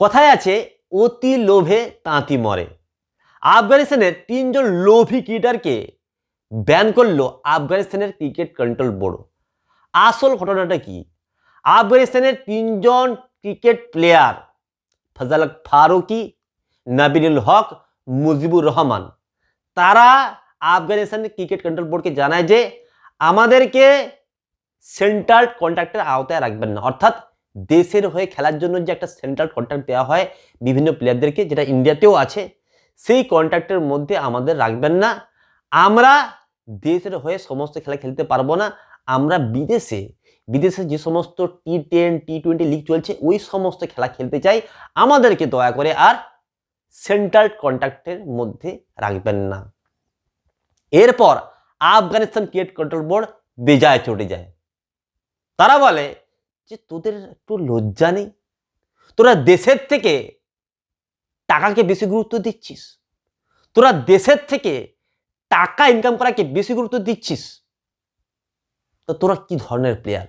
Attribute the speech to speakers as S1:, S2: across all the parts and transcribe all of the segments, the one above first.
S1: কথায় আছে, অতি লোভে তাঁতি মরে। আফগানিস্তানের তিনজন লোভী ক্রিকেটারকে ব্যান করল আফগানিস্তানের ক্রিকেট কন্ট্রোল বোর্ড। আসল ঘটনাটা কি? আফগানিস্তানের তিনজন ক্রিকেট প্লেয়ার, ফজল ফারুকি নাবিনুল হক, মুজিবুর রহমান, তারা আফগানিস্তানের ক্রিকেট কন্ট্রোল বোর্ডকে জানায় যে, আমাদেরকে সেন্ট্রাল কন্ট্রাক্টের আওতায় রাখবেন না। অর্থাৎ দেশের হয়ে খেলার জন্য যে একটা সেন্ট্রাল কন্ট্রাক্ট দেওয়া হয় বিভিন্ন প্লেয়ারদেরকে যেটা ইন্ডিয়াতেও আছে, সেই কন্ট্রাক্টের মধ্যে আমাদের রাখবেন না। আমরা দেশের হয়ে সমস্ত খেলা খেলতে পারব না। আমরা বিদেশে বিদেশে যে সমস্ত T ten T twenty league চলছে, ওই সমস্ত খেলা খেলতে চাই। আমাদেরকে দয়া করে আর সেন্ট্রাল কন্ট্রাক্টের মধ্যে রাখবেন না। এরপর আফগানিস্তান ক্রিকেট কন্ট্রোল বোর্ড বেজায় চটে যায়। তারা বলে যে তোদের একটু লজ্জা নেই? তোরা দেশের থেকে টাকাকে বেশি গুরুত্ব দিচ্ছিস? তোরা দেশের থেকে টাকা ইনকাম করাকে বেশি গুরুত্ব দিচ্ছিস? তো তোরা কি ধরনের প্লেয়ার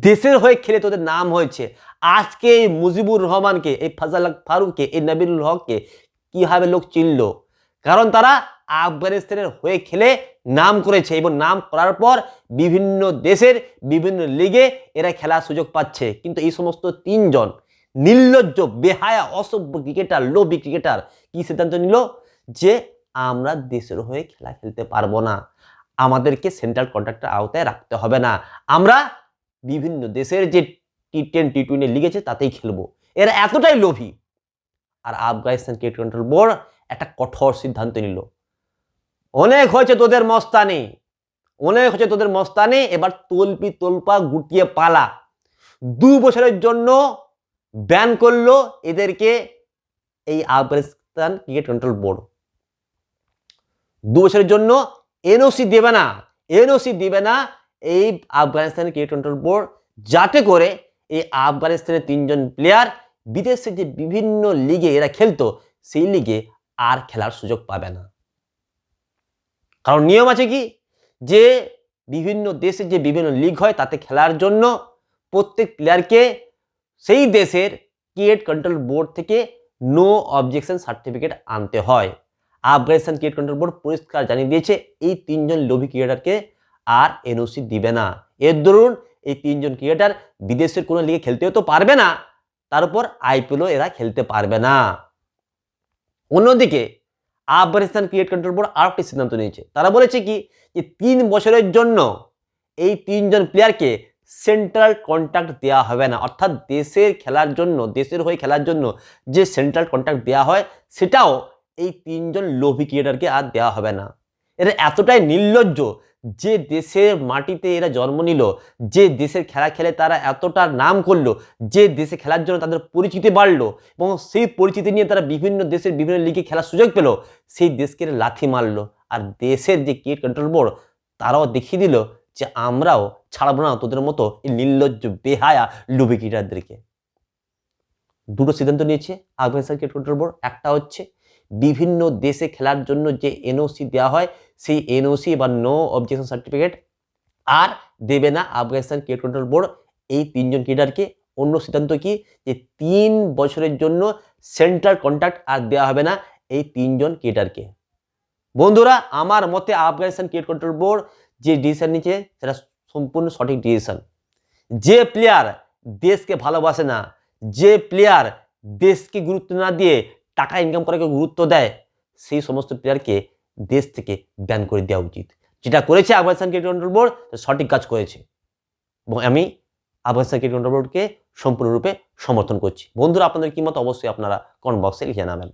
S1: দেশের হয়ে খেলে তোদের নাম হয়েছে। আজকে এই মুজিবুর রহমানকে, এই ফাজাল ফারুককে, এই নবীনুল হককে কীভাবে লোক চিনল? কারণ তারা আফগানিস্তানের হয়ে খেলে নাম করেছে এবং নাম করার পর বিভিন্ন দেশের বিভিন্ন লিগে এরা খেলার সুযোগ পাচ্ছে। কিন্তু এই সমস্ত তিনজন নির্লজ্জ, বেহায়া, অসভ্য ক্রিকেটার, লোভি ক্রিকেটার কি সিদ্ধান্ত নিল? যে আমরা দেশের হয়ে খেলা খেলতে পারব না। আমাদেরকে সেন্ট্রাল কন্ট্রাক্টের আওতায় রাখতে হবে না। আমরা বিভিন্ন দেশের যে T ten T twenty league আছে, তাতেই খেলব। এরা এতটাই লোভী। আর আফগানিস্তান ক্রিকেট কন্ট্রোল বোর্ড একটা কঠোর সিদ্ধান্ত নিল। অনেক হয়েছে তোদের মস্তানি, অনেক হয়েছে তোদের মস্তানি, এবার তলপি তলপা গুটিয়ে পালা। দু বছরের জন্য ব্যান করল এদেরকে এই আফগানিস্তান ক্রিকেট কন্ট্রোল বোর্ড দু বছরের জন্য এনওসি দেবে না এনওসি দেবে না এই আফগানিস্তান ক্রিকেট কন্ট্রোল বোর্ড যাতে করে এই আফগানিস্তানের তিনজন প্লেয়ার বিদেশে যে বিভিন্ন লিগে এরা খেলতো, সেই লিগে আর খেলার সুযোগ পাবে না। কারণ নিয়ম আছে কি? যে বিভিন্ন দেশে যে বিভিন্ন লিগ হয়, তাতে খেলার জন্য প্রত্যেক প্লেয়ারকে সেই দেশের ক্রিকেট কন্ট্রোল বোর্ড থেকে নো অবজেকশন সার্টিফিকেট আনতে হয়। আফগানিস্তান ক্রিকেট কন্ট্রোল বোর্ড পরিষ্কার জানিয়ে দিয়েছে, এই তিনজন লোভী ক্রিকেটারকে আর এনওসি দিবে না। এর দরুন এই তিনজন ক্রিকেটার বিদেশের কোনো লিগে খেলতেও তো পারবে না, তার উপর আইপিএলও এরা খেলতে পারবে না। অন্যদিকে আফগানিস্তান ক্রিকেট কন্ট্রোল বোর্ড আর একটি সিদ্ধান্ত নিয়েছে। তারা বলেছে কি, যে তিন বছরের জন্য এই তিনজন প্লেয়ারকে সেন্ট্রাল কন্ট্রাক্ট দেওয়া হবে না। অর্থাৎ দেশের খেলার জন্য, দেশের হয়ে খেলার জন্য যে সেন্ট্রাল কন্ট্রাক্ট দেওয়া হয়, সেটাও এই তিনজন লোভি ক্রিকেটারকে আর দেওয়া হবে না। এরা এতটাই নির্লজ্জ যে দেশের মাটিতে এরা জন্ম নিল, যে দেশের খেলা খেলে তারা এতটা নাম করল, যে দেশে খেলার জন্য তাদের পরিচিতি বাড়লো এবং সেই পরিচিতি নিয়ে তারা বিভিন্ন দেশের বিভিন্ন লিগে খেলার সুযোগ পেল, সেই দেশকে লাথি মারলো। আর দেশের যে ক্রিকেট কন্ট্রোল বোর্ড তারাও দেখিয়ে দিল যে আমরাও ছাড়বো না তোদের মতো এই নির্লজ্জ, বেহায়া লুবি ক্রিকেটারদেরকে দুটো সিদ্ধান্ত নিয়েছে আফগানিস্তান ক্রিকেট কন্ট্রোল বোর্ড একটা হচ্ছে বিভিন্ন দেশে খেলার জন্য যে এনওসি দেওয়া হয়, সেই এনওসি বা নো অবজেকশন সার্টিফিকেট আর দেবে না আফগানিস্তান ক্রিকেট কন্ট্রোল বোর্ড এই তিনজন ক্রিকেটারকে অন্য সিদ্ধান্ত কি? যে তিন বছরের জন্য সেন্ট্রাল কন্ট্রাক্ট আর দেওয়া হবে না এই তিনজন ক্রিকেটারকে বন্ধুরা, আমার মতে আফগানিস্তান ক্রিকেট কন্ট্রোল বোর্ড যে ডিসিশন নিচ্ছে সেটা সম্পূর্ণ সঠিক ডিসিশন যে প্লেয়ার দেশকে ভালোবাসে না, যে প্লেয়ার দেশকে গুরুত্ব না দিয়ে টাকা ইনকাম করাকে গুরুত্ব দেয়, সেই সমস্ত প্লেয়ারকে দেশ থেকে ব্যান করে দেওয়া উচিত। যেটা করেছে আফগানিস্তান ক্রিকেট কন্ট্রোল বোর্ড সঠিক কাজ করেছে। এবং আমি আফগানিস্তান ক্রিকেট কন্ট্রোল বোর্ডকে সম্পূর্ণরূপে সমর্থন করছি। বন্ধুরা, আপনাদের কি মত? অবশ্যই আপনারা কমেন্ট বক্সে লিখে জানাবেন।